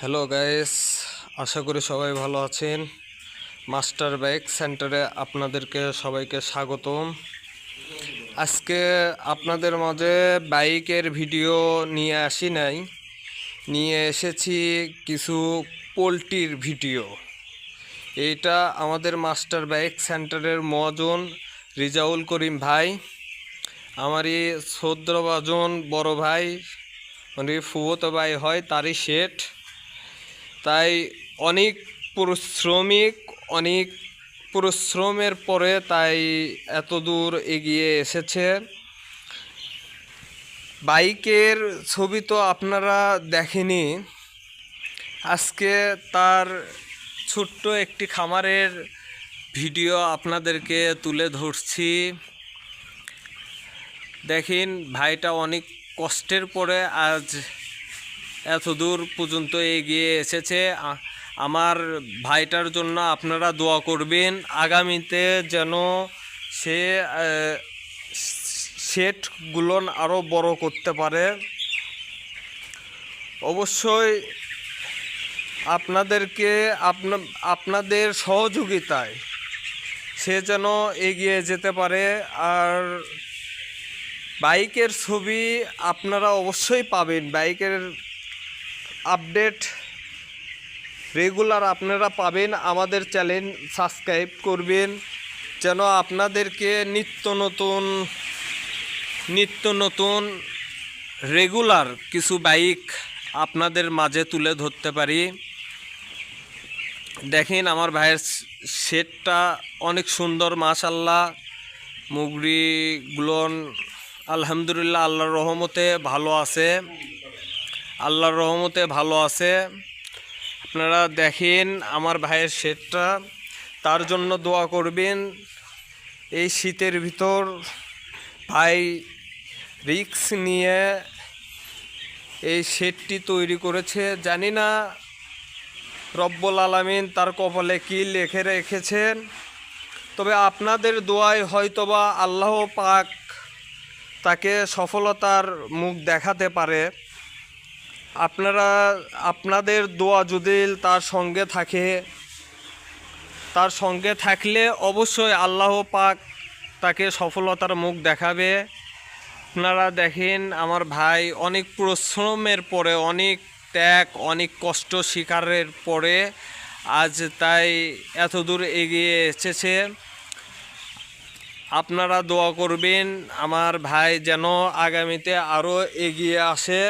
Hello guys আশা করি সবাই ভালো আছেন। মাস্টার বাইক সেন্টারে আপনাদেরকে সবাইকে স্বাগতম। আজকে আপনাদের মাঝে বাইকের ভিডিও নিয়ে আসি নাই। নিয়ে এসেছি কিছু পোলট্রির ভিডিও। এইটা আমাদের মাস্টার বাইক সেন্টারের মজন রিজাউল করিম ভাই, আমারই শ্রদ্রভাজন বড় ভাই মানে ফুয়ত ভাই হয়, তারই শেঠ। তাই অনেক পরিশ্রমিক, অনেক পরিশ্রমের পরে তাই এত দূর এগিয়ে এসেছে। বাইকের ছবি তো আপনারা দেখেনি। আজকে তার ছোট্ট একটি খামারের ভিডিও আপনাদেরকে তুলে ধরছি। দেখেন, ভাইটা অনেক কষ্টের পরে আজ এত দূর পর্যন্ত এগিয়ে এসেছে। আমার ভাইটার জন্য আপনারা দোয়া করবেন। আগামীতে যেন সে সেটগুলো আরও বড় করতে পারে। অবশ্যই আপনাদেরকে, আপনা, আপনাদের সহযোগিতায় সে যেন এগিয়ে যেতে পারে। আর বাইকের ছবি আপনারা অবশ্যই পাবেন। বাইকের আপডেট রেগুলার আপনারা পাবেন। আমাদের চ্যানেল সাবস্ক্রাইব করবেন। যেন আপনাদেরকে নিত্য নতুন নিত্য নতুন রেগুলার কিছু বাইক আপনাদের মাঝে তুলে ধরতে পারি। দেখেন আমার ভাইয়ের সেটটা অনেক সুন্দর মাশাল্লাহ মুগরিগুলোন আলহামদুলিল্লাহ, আল্লাহর রহমতে ভালো আছে। আল্লাহর রহমতে ভালো আছে। আপনারা দেখেন আমার ভাইয়ের শেডটা তার জন্য দোয়া করবেন। এই শীতের ভিতর ভাই রিক্স নিয়ে এই শেডটি তৈরি করেছে। জানি না রব্বুল আলামিন তার কপালে কি লেখে রেখেছেন, তবে আপনাদের দোয়ায় হয়তোবা আল্লাহ পাক তাকে সফলতার মুখ দেখাতে পারে। আপনারা, আপনাদের দোয়া যদি তার সঙ্গে থাকে, তার সঙ্গে থাকলে অবশ্যই আল্লাহ পাক তাকে সফলতার মুখ দেখাবে। আপনারা দেখেন, আমার ভাই অনেক পরিশ্রমের পরে, অনেক ত্যাগ, অনেক কষ্ট শিকারের পরে আজ তাই এত দূর এগিয়ে এসেছে। আপনারা দোয়া করবেন, আমার ভাই যেন আগামীতে আরও এগিয়ে আসে।